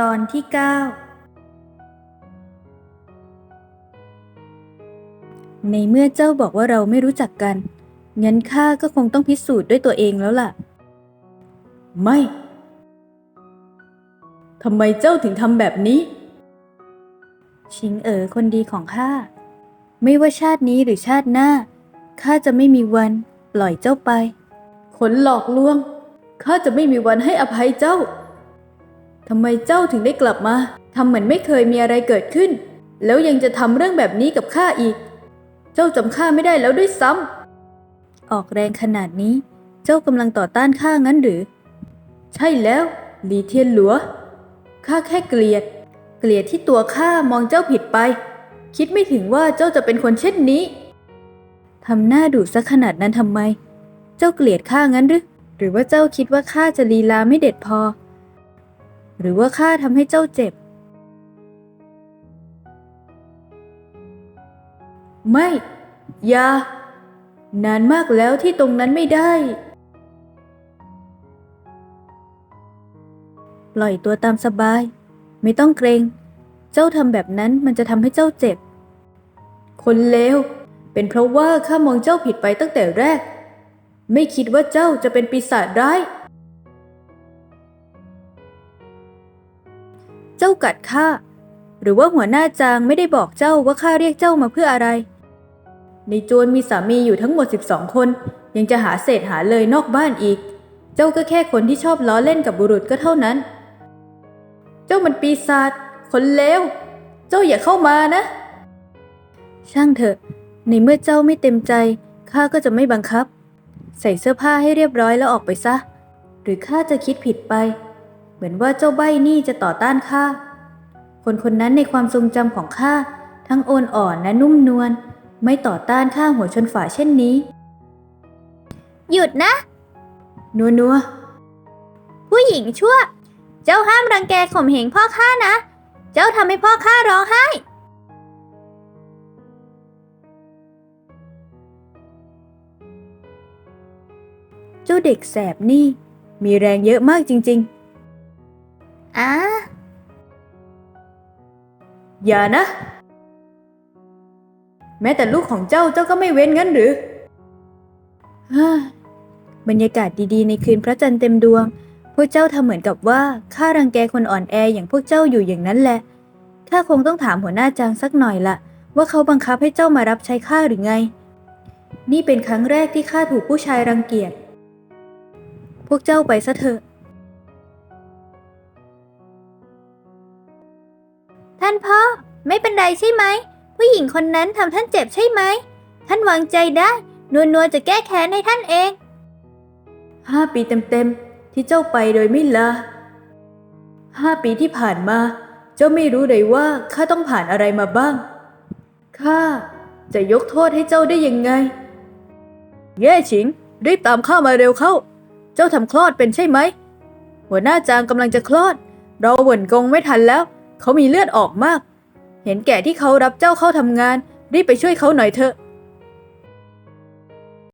ตอนที่เก้าในเมื่อเจ้าบอกว่าเราไม่รู้จักกัน งั้นข้าก็คงต้องพิสูจน์ด้วยตัวเองแล้วล่ะ ไม่ ทำไมเจ้าถึงทำแบบนี้ ชิงเอ๋อคนดีของข้า ไม่ว่าชาตินี้หรือชาติหน้า ข้าจะไม่มีวันปล่อยเจ้าไปคนหลอกลวง ข้าจะไม่มีวันให้อภัยเจ้า ทำไมเจ้าถึงได้กลับมาทำเหมือนไม่เคยมีอะไรเกิดขึ้น แล้วยังจะทำเรื่องแบบนี้กับข้าอีก เจ้าจำข้าไม่ได้แล้วด้วยซ้ำออกแรงขนาดนี้ เจ้ากำลังต่อต้านข้างั้นหรือ ใช่แล้วหลีเทียนหลัวข้าแค่เกลียด เกลียดที่ตัวข้ามองเจ้าผิดไป คิดไม่ถึงว่าเจ้าจะเป็นคนเช่นนี้ทำหน้าดุซะขนาดนั้นทำไม เจ้าเกลียดข้างั้นหรือ หรือว่าเจ้าคิดว่าข้าจะลีลาไม่เด็ดพอ หรือว่าข้าทำให้เจ้าเจ็บ ไม่ อย่า นานมากแล้วที่ตรงนั้นไม่ได้ ปล่อยตัวตามสบาย ไม่ต้องเกรง เจ้าทำแบบนั้นมันจะทำให้เจ้าเจ็บ คนเลว เป็นเพราะว่าข้ามองเจ้าผิดไปตั้งแต่แรก ไม่คิดว่าเจ้าจะเป็นปีศาจร้าย เจ้ากัดข้า หรือว่าหัวหน้าจางไม่ได้บอกเจ้าว่าข้าเรียกเจ้ามาเพื่ออะไร ในโจรมีสามีอยู่ทั้งหมด 12 คน ยังจะหาเศษหาเลยนอกบ้านอีก เจ้าก็แค่คนที่ชอบล้อเล่นกับบุรุษก็เท่านั้น เจ้ามันปีศาจ คนเลว เจ้าอย่าเข้ามานะ ช่างเถอะ ในเมื่อเจ้าไม่เต็มใจ ข้าก็จะไม่บังคับ ใส่เสื้อผ้าให้เรียบร้อยแล้วออกไปซะ หรือข้าจะคิดผิดไป เหมือนว่าเจ้าใบ้นี่จะต่อต้านข้า คนคนนั้นในความทรงจำของข้าทั้งโอนอ่อนและนุ่มนวลไม่ต่อต้านข้าหัวชนฝาเช่นนี้ หยุดนะ นัวนัวผู้หญิงชั่ว เจ้าห้ามรังแกข่มเหงพ่อข้านะ เจ้าทำให้พ่อข้าร้องไห้ เจ้าเด็กแสบนี่ มีแรงเยอะมากจริงอ่ อย่านะ แม้แต่ลูกของเจ้าเจ้าก็ไม่เว้นงั้นหรือฮ่าบรรยากาศดีๆ ในคืนพระจันทร์เต็มดวง พวกเจ้าทำเหมือนกับว่าข้ารังแกคนอ่อนแออย่างพวกเจ้าอยู่อย่างนั้นแหละ ข้าคงต้องถามหัวหน้าจางสักหน่อยละว่าเขาบังคับให้เจ้ามารับใช้ข้าหรือไง นี่เป็นครั้งแรกที่ข้าถูกผู้ชายรังเกียจ พวกเจ้าไปซะเถอะานพ่อ ไม่เป็นไรใช่ไหม ผู้หญิงคนนั้นทำท่านเจ็บใช่ไหม ท่านวางใจได้นวลนวลจะแก้แค้นให้ท่านเอง ห้าปีเต็มๆ ที่เจ้าไปโดยไม่ลาห้าปีที่ผ่านมา เจ้าไม่รู้เลยว่าข้าต้องผ่านอะไรมาบ้าง ข้าจะยกโทษให้เจ้าได้ยังไง แย่ฉิง รีบตามข้ามาเร็วเข้า เจ้าทำคลอดเป็นใช่ไหม หัวหน้าจางกำลังจะคลอด เราเหวินกงไม่ทันแล้ว เขามีเลือดออกมาก เห็นแก่ที่เขารับเจ้าเข้าทำงาน รีบไปช่วยเขาหน่อยเถอะ